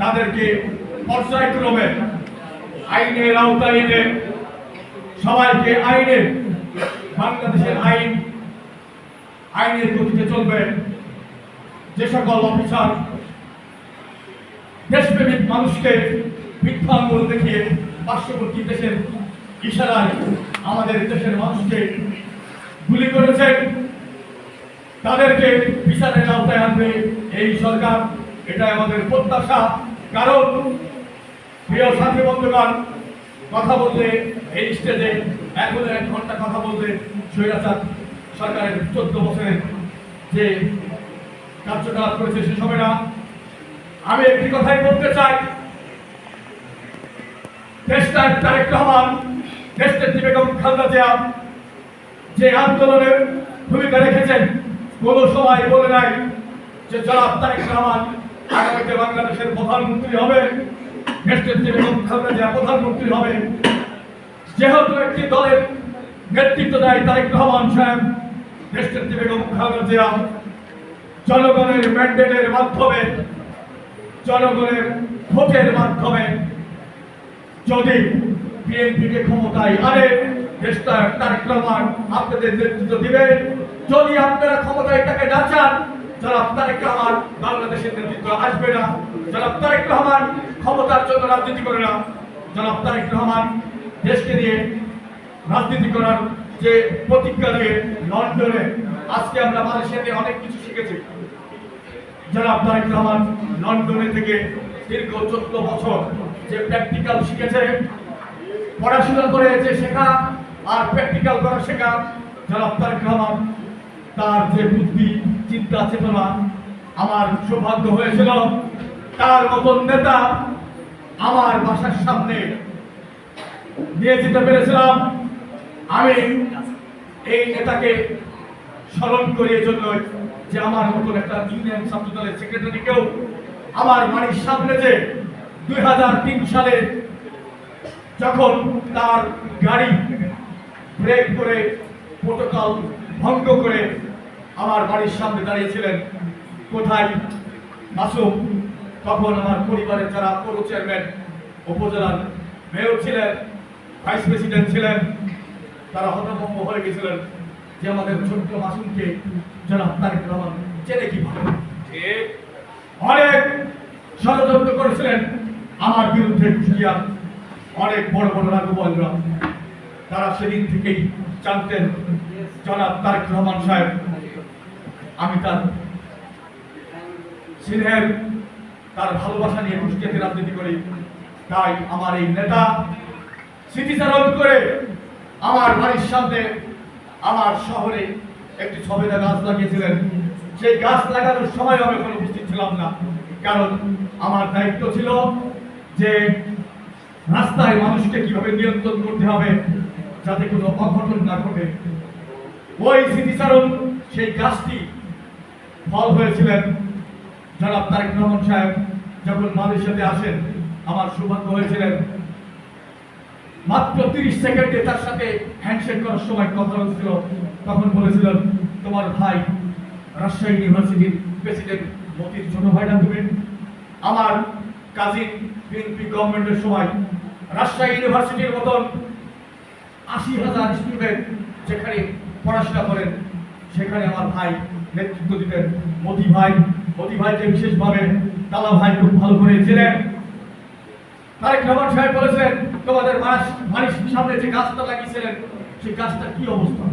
তাদেরকে পর্যায়ক্রমে আইনের আওতায় এনে সবাইকে আইনের বাংলাদেশের আইন, আইনের গতিতে চলবে। যে সকল অফিসার, দেশপ্রেমিক মানুষকে মিথ্যাঙ্গুল দেখিয়ে পার্শ্ববর্তী দেশের ইশারায় আমাদের দেশের মানুষকে গুলি করেছেন তাদেরকে বিচারের আওতায় আনবে এই সরকার। এটা আমাদের প্রত্যাশা। কারণ প্রিয় সাথী বন্ধুগণ, কথা বলতে এই স্টেজে এখন এক ঘণ্টা কথা বলতে স্বৈরাচার সরকারের চোদ্দ বছরের যে কার্যকলাপ করেছে সে সময় না। আমি একটি কথাই বলতে চাই। দেশটার তারেক রহমান দেশনেত্রী বেগম খালেদা জিয়া যে আন্দোলনের ভূমিকা রেখেছেন, কোনো সময় বলে নাই যে জনাব তারেক রহমান আগামীতে বাংলাদেশের প্রধানমন্ত্রী হবে প্রধানমন্ত্রী হবে, যেহেতু একটি দলের নেতৃত্ব দেয় তারেক রহমান সাহেব দেশনেত্রী বেগম খালেদা জনগণের ম্যান্ডেটের মাধ্যমে, জনগণের ভোটের মাধ্যমে যদি বিএনপিকে ক্ষমতায় আনে, দেশটা তারেক রহমান আপনাদের নেতৃত্ব দিবে। যদি আপনারা ক্ষমতায় তাকে না যারা তারেক রহমান বাংলাদেশের আসবে না, যারা তারেক রহমান ক্ষমতার জন্য রাজনীতি করে না, যারা তারেক রহমান দেশকে নিয়ে রাজনীতি করার যে প্রতিজ্ঞা দিয়ে লন্ডনে আজকে আমরা মালয়েশিয়াতে অনেক কিছু শিখেছি। যারা তারেক রহমান লন্ডনে থেকে দীর্ঘ চোদ্দ বছর যে প্র্যাকটিক্যাল শিখেছে, পড়াশোনা করে যে শেখা আর প্র্যাকটিক্যাল করা শেখা, যারা তারেক রহমান তার যে বুদ্ধি, চিন্তা, চেতনা আমার সৌভাগ্য হয়েছিল, তার মতন নেতা আমার বাসার সামনে নিয়ে যেতে পেরেছিলাম। আমি এই নেতাকে স্মরণ করি জন্য যে আমার মতন একটা ইউনিয়ন ছাত্র দলের সেক্রেটারিকেও আমার বাড়ির সামনে যে দুই হাজার তিন সালে যখন তার গাড়ি ব্রেক করে প্রোটোকল ভঙ্গ করে আমার বাড়ির সামনে দাঁড়িয়েছিলেন কোথায়? মাসুম। তখন আমার পরিবারের যারা পৌর চেয়ারম্যান, উপজেলার মেয়র ছিলেন, ভাইস প্রেসিডেন্ট ছিলেন, তারা হতভম্ব হয়ে গেছিলেন যে আমাদের ছোট্ট মাসুমকে জনাব তারেক রহমান চেনে কীভাবে? অনেক ষড়যন্ত্র করেছিলেন আমার বিরুদ্ধে কুষ্টিয়া। অনেক বড় বড় রাঘবলরা তারা সেদিন থেকেই জানতেন জনাব তারেক রহমান সাহেব। আমি তার স্নেহের, তার ভালোবাসা নিয়ে কুষ্টিয়াতে রাজনীতি করি। তাই আমার এই নেতা স্মৃতিচারণ করে আমার বাড়ির সামনে আমার শহরে একটি সবেদা গাছ লাগিয়েছিলেন। সেই গাছ লাগানোর সময় আমি কোনো উপস্থিত ছিলাম না, কারণ আমার দায়িত্ব ছিল যে রাস্তায় মানুষকে কীভাবে নিয়ন্ত্রণ করতে হবে যাতে কোনো অঘটন না ঘটে। ওই স্মৃতিচারণ, সেই গাছটি ফল হয়েছিলেন জনাব তারেক রহমান সাহেব, যখন মালয়েশিয়াতে আসেন, আমার সৌভাগ্য হয়েছিলেন। মাত্র তিরিশ সেকেন্ডে তার সাথে হ্যান্ডশেক করার সময় কথা হচ্ছিল তখন বলেছিলেন, তোমার ভাই রাজশাহী ইউনিভার্সিটির প্রেসিডেন্ট মতির ছোট ভাইটা তুমি। আমার কাজিন বিএনপি গভর্নমেন্টের সময় রাজশাহী ইউনিভার্সিটির মতন আশি হাজার স্টুডেন্ট যেখানে পড়াশোনা করেন, সেখানে আমার ভাই নেতৃত্ব দিতেন মতি ভাই। মতি ভাইকে বিশেষভাবে তালা ভাই খুব ভালো করে ছিলেন তারেক রহমান সাহেব বলেছেন, তোমাদের মাস বাড়ির সামনে যে গাছটা লাগিয়েছিলেন, সেই গাছটা কি অবস্থা?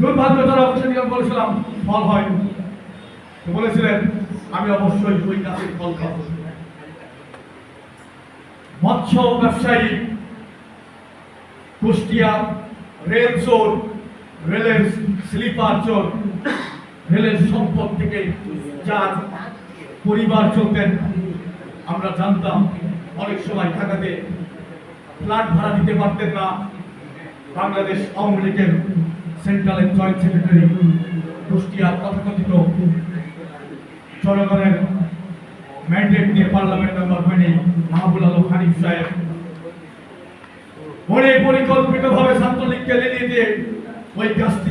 দুর্ভাগ্যজনক বলেছিলাম, ফল হয় বলেছিলেন, আমি অবশ্যই ওই গাছের ফল খাব। মৎস্য ব্যবসায়ী কুষ্টিয়া রেল চোর, রেলের স্লিপার চোর রেলের সম্পদ থেকে পরিবার চলতেন, আমরা জানতাম অনেক সময় ঢাকাতে ফ্ল্যাট ভাড়া দিতে পারতেন না। বাংলাদেশ আওয়ামী লীগের সেন্ট্রালের জয়েন্ট সেক্রেটারি কুষ্টিয়ার তথাকথিত জনগণের ম্যান্ডেট দিয়ে পার্লামেন্ট মেম্বার হয়নি মাহবুল আলম হানিফ সাহেব। পরিকল্পিতভাবে ছাত্রলীগকে লেলিয়ে দিয়ে ওই গাছটি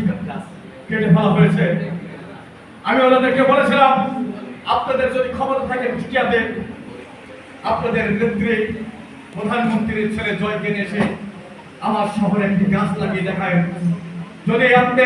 কেটে ফেলা হয়েছে। আমি ওনাদেরকে বলেছিলাম, আপনাদের যদি ক্ষমতা থাকে কুষ্টিয়াতে আপনাদের নেত্রী প্রধানমন্ত্রীর ছেলে জয়কে নিয়ে এসে আমার শহরে একটি গাছ লাগিয়ে দেখায়। যদি আপনি